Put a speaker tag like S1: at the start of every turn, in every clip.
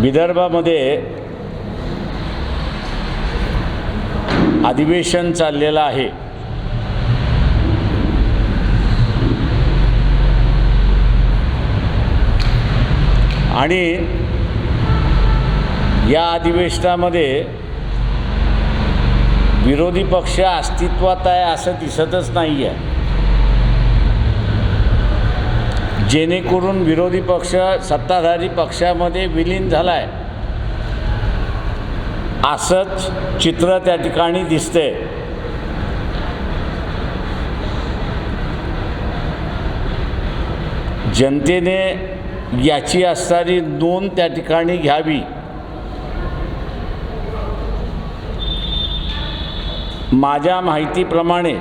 S1: विदर्भामध्ये अधिवेशन चाललेलं आहे. आणि या अधिवेशनामध्ये विरोधी पक्ष अस्तित्वात आहे असं दिसतच नाही आहे जेणेकरून विरोधी पक्ष सत्ताधारी पक्षामध्ये विलीन झाला आहे असंच चित्र त्या ठिकाणी दिसते जनतेने याची असणारी नोंद त्या ठिकाणी घ्यावी. माझ्या माहितीप्रमाणे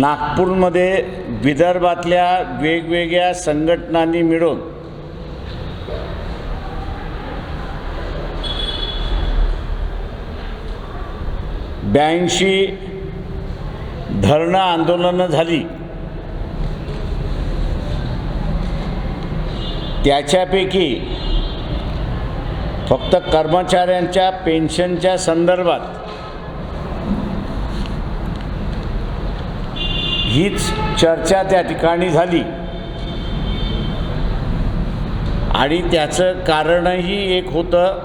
S1: नागपूरमध्ये विदर्भातल्या वेगवेगळ्या संघटनांनी मिळून ब्याऐंशी धरणं आंदोलनं झाली. त्याच्यापैकी फक्त कर्मचाऱ्यांच्या पेन्शनच्या संदर्भात हीच चर्चा त्या ठिकाणी झाली. आणि त्याचं कारणही एक होतं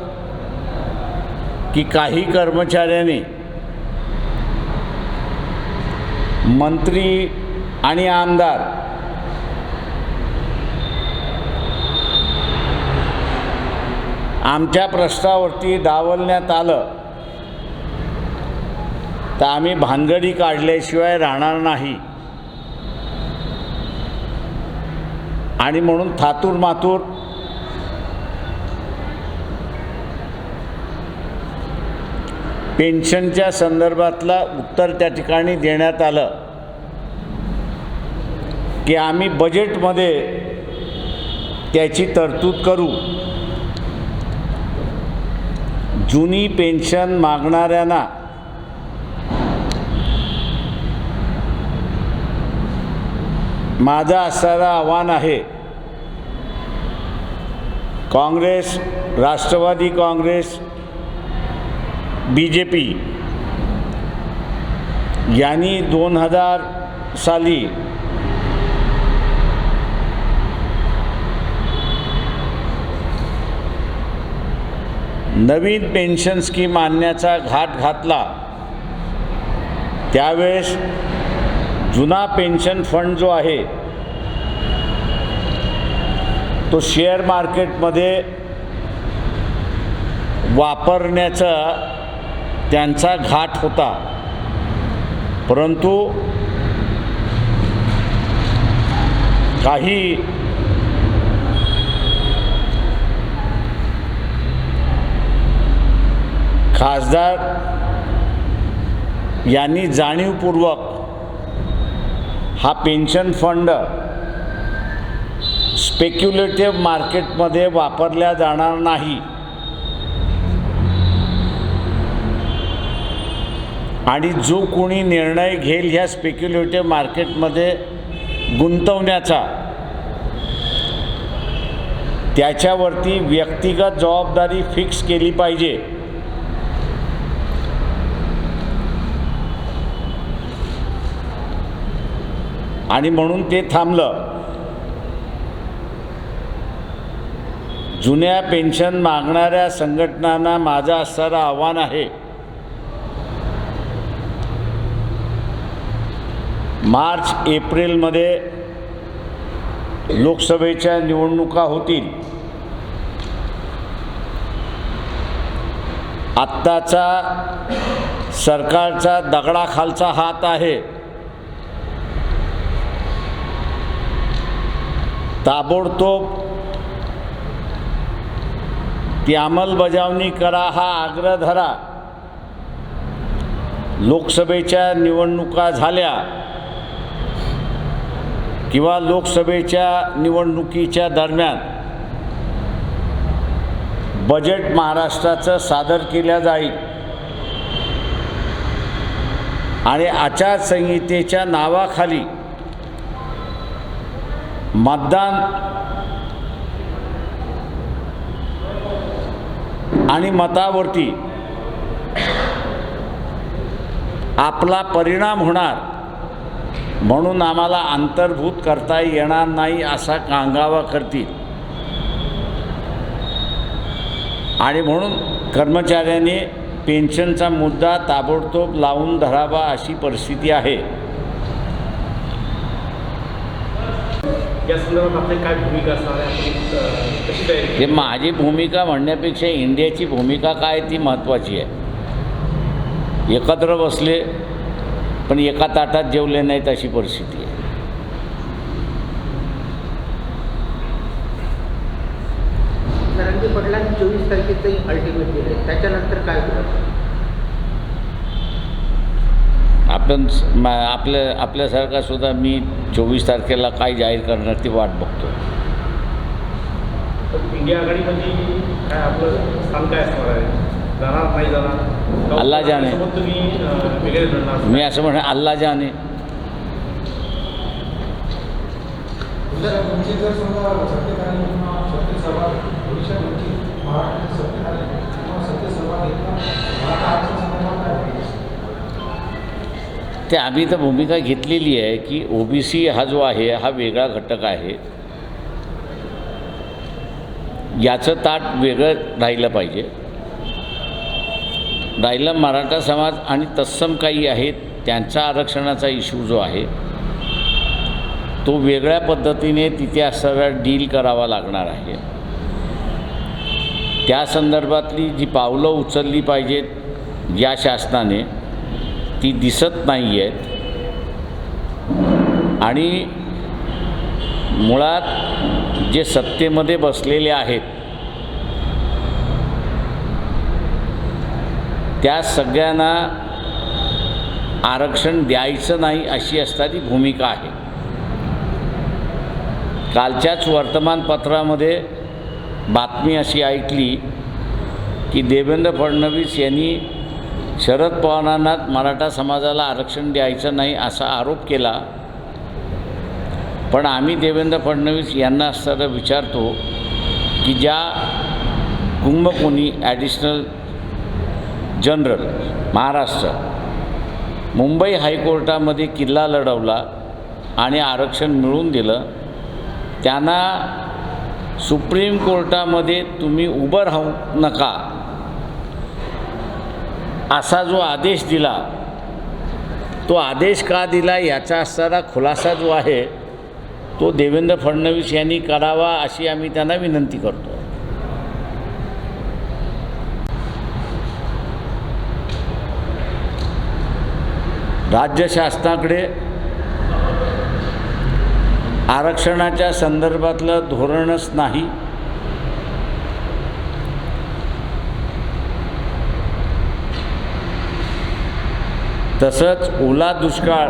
S1: की काही कर्मचाऱ्यांनी मंत्री आणि आमदार आमच्या प्रश्नावरती डावलण्यात आलं तर आम्ही भानगडी काढल्याशिवाय राहणार नाही. आणि म्हणून थातूर मातूर पेन्शनच्या संदर्भातला उत्तर त्या ठिकाणी देण्यात आलं की आम्ही बजेटमध्ये त्याची तरतूद करू. जुनी पेन्शन मागणाऱ्यांना माझा असणारा आव्हान आहे. Congress Rashtrawadi Congress B J P यांनी दोन हजार साली नवीन पेन्शन स्कीम आणण्याचा घाट घातला. त्यावेळेस जुना पेन्शन फंड जो आहे तो शेअर मार्केटमध्ये वापरण्याचा त्यांचा घाट होता. परंतु काही खासदार यांनी जाणीवपूर्वक हा पेन्शन फंड स्पेक्युलेटिव्ह मार्केटमध्ये वापरल्या जाणार नाही. आणि जो कोणी निर्णय घेईल ह्या स्पेक्युलेटिव्ह मार्केटमध्ये गुंतवण्याचा त्याच्यावरती व्यक्तिगत जबाबदारी फिक्स केली पाहिजे. आणि म्हणून ते थांबलं. जुन्या पेन्शन मागणाऱ्या संघटनांना माझं असणारं आव्हान आहे. मार्च एप्रिलमध्ये लोकसभेच्या निवडणुका होतील. आत्ताचा सरकारचा दगडाखालचा हात आहे. ताबडतोब ती अंमलबजावणी करा हा आग्रह धरा लोकसभेच्या निवडणुका झाल्या किंवा लोकसभेच्या निवडणुकीच्या दरम्यान बजेट महाराष्ट्राचं सादर केल्या जाईल. आणि आचारसंहितेच्या नावाखाली मतदान आणि मतावरती आपला परिणाम होणार म्हणून आम्हाला अंतर्भूत करता येणार नाही असा कांगावा करतील. आणि म्हणून कर्मचाऱ्याने पेन्शनचा मुद्दा ताबडतोब लावून धरावा अशी परिस्थिती आहे.
S2: या संदर्भात आपली काय भूमिका असणार आहे? कशी तयारी
S1: हे माझी भूमिका म्हणण्यापेक्षा इंडियाची भूमिका काय ती महत्त्वाची आहे. एकत्र बसले पण एका ताटात जेवले नाहीत अशी परिस्थिती आहे.
S3: चोवीस तारखेचं अल्टिमेट दिलं त्याच्यानंतर काय होईल?
S1: आपण आपल्या आपल्यासारखा सुद्धा मी चोवीस तारखेला काय जाहीर करणार ती वाट बघतो अल्ला
S2: लढणार?
S1: मी असं म्हणा अल्ला जाने.
S4: जर
S1: ते आम्ही तर भूमिका घेतलेली आहे की ओबीसी हा जो आहे हा वेगळा घटक आहे. याचं ताट वेगळं राहिलं पाहिजे. राहिलं मराठा समाज आणि तत्सम काही आहेत त्यांचा आरक्षणाचा इश्यू जो आहे तो वेगळ्या पद्धतीने तिथे असणारा डील करावा लागणार आहे. त्या संदर्भातली जी पावलं उचलली पाहिजेत या शासनाने ती दिसत नाही आहेत आणि मुळात जे सत्तेमध्ये बसलेले आहेत त्या सगळ्यांना आरक्षण द्यायचं नाही अशी असणारी भूमिका आहे. कालच्याच वर्तमानपत्रामध्ये बातमी अशी ऐकली की देवेंद्र फडणवीस यांनी शरद पवारांना मराठा समाजाला आरक्षण द्यायचं नाही असा आरोप केला. पण आम्ही देवेंद्र फडणवीस यांना सर विचारतो की ज्या कुंभकोणी ॲडिशनल जनरल महाराष्ट्र मुंबई हायकोर्टामध्ये किल्ला लढवला आणि आरक्षण मिळवून दिलं त्यांना सुप्रीम कोर्टामध्ये तुम्ही उभं राहू नका. असा जो आदेश दिला तो आदेश का दिला याचा असणारा खुलासा जो आहे तो देवेंद्र फडणवीस यांनी करावा अशी आम्ही त्यांना विनंती करतो. राज्य शासनाकडे आरक्षणाच्या संदर्भातलं धोरणच नाही. तसंच ओला दुष्काळ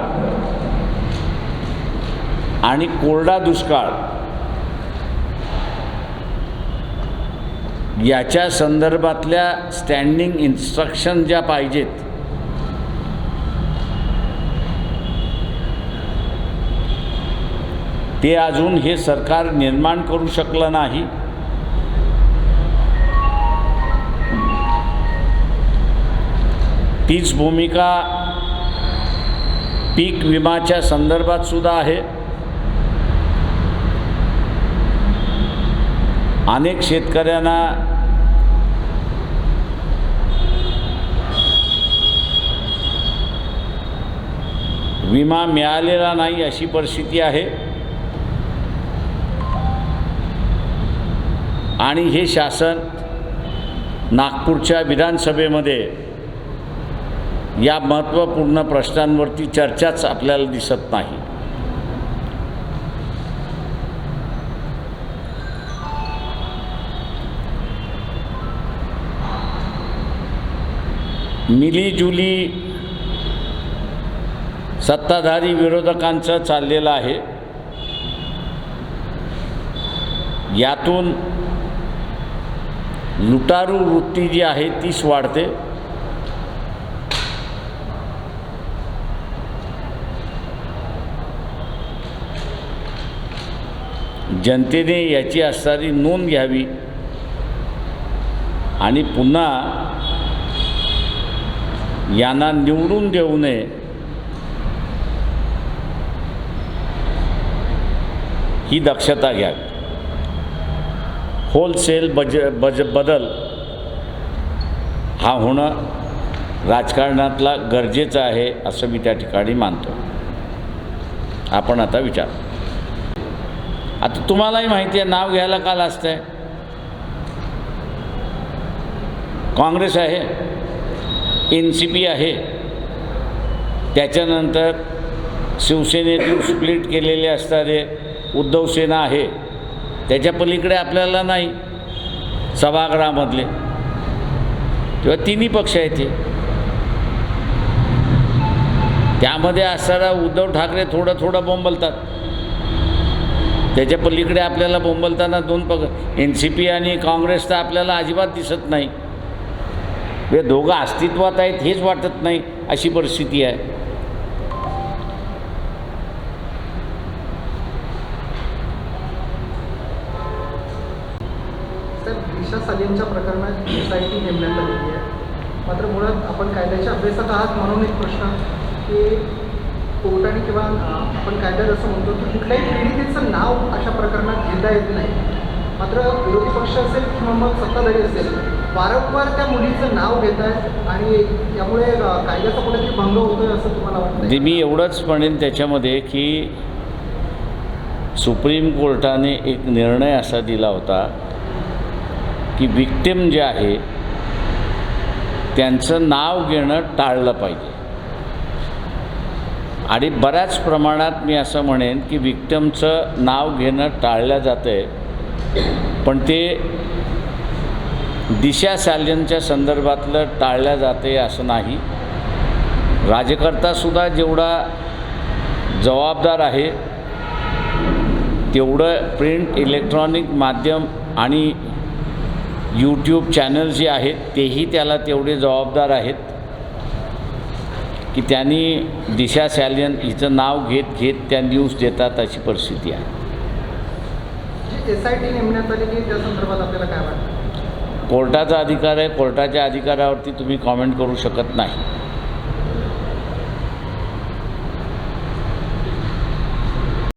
S1: आणि कोरडा दुष्काळ याच्या संदर्भातल्या स्टँडिंग इन्स्ट्रक्शन ज्या पाहिजेत ते अजून हे सरकार निर्माण करू शकलं नाही. तीच भूमिका पीक विमाच्या संदर्भात सुद्धा आहे. अनेक शेतकऱ्यांना विमा मिळालेला नाही अशी परिस्थिती आहे. आणि हे शासन नागपूरच्या विधानसभेमध्ये या महत्त्वपूर्ण प्रश्नांवरती चर्चाच आपल्याला दिसत नाही. मिलीजुली सत्ताधारी विरोधकांचं चाललेलं आहे. यातून लुटारू वृत्ती जी आहे तीच वाढते. जनतेने याची असणारी नोंद घ्यावी. आणि पुन्हा यांना निवडून देऊ नये. ही दक्षता घ्यावी होलसेल बज बज बदल हा होणं राजकारणातला गरजेचं आहे असं मी त्या ठिकाणी मानतो. आपण आता विचार. आता तुम्हालाही माहिती आहे नाव घ्यायला का लाजतं आहे काँग्रेस आहे एन सी पी आहे. त्याच्यानंतर शिवसेनेतून स्प्लिट केलेले असणारे उद्धव सेना आहे. त्याच्या पलीकडे आपल्याला नाही सभागृहामधले. किंवा तिन्ही पक्ष आहेत ते. त्यामध्ये असणारा उद्धव ठाकरे थोडं थोडं बोंबलतात. त्याच्या पलीकडे आपल्याला बोंबलताना दोन पग एन सी पी आणि काँग्रेस तर आपल्याला अजिबात दिसत नाही. हे दोघं अस्तित्वात आहेत हेच वाटत नाही अशी परिस्थिती आहे.
S5: तर दिशा प्रकरणात एस आय टी नेमण्यात आलेली आहे. मात्र मुळात आपण कायद्याच्या अभ्यासात आहात म्हणून एक प्रश्न की कोर्टाने किंवा आपण कायद्यात असं म्हणतो की कुठल्याही पीडितेचं नाव अशा प्रकरणात घेता येत नाही. मात्र विरोधी पक्ष असेल किंवा मग सत्ताधारी असेल वारंवार त्या मुलीचं नाव घेत आहेत आणि त्यामुळे कायद्याचा कुठेतरी भंग होतोय असं तुम्हाला
S1: म्हणजे
S5: वाटतं
S1: मी एवढंच म्हणेन त्याच्यामध्ये की सुप्रीम कोर्टाने एक निर्णय असा दिला होता की विक्टिम जे आहे त्यांचं नाव घेणं टाळलं पाहिजे. आणि बऱ्याच प्रमाणात मी असं म्हणेन की विक्टमचं नाव घेणं टाळलं जातं. आहे पण ते दिशा सॅलियनच्या संदर्भातलं टाळलं जाते असं नाही. राज्यकर्तासुद्धा जेवढा जबाबदार आहे तेवढं प्रिंट इलेक्ट्रॉनिक माध्यम आणि यूट्यूब चॅनल जे आहेत तेही त्याला तेवढे जबाबदार आहेत. की त्यांनी दिशा सॅलियन हिचं नाव घेत घेत त्या न्यूज देतात अशी परिस्थिती आहे. कोर्टाचा अधिकार आहे. कोर्टाच्या अधिकारावरती तुम्ही कॉमेंट करू शकत नाही.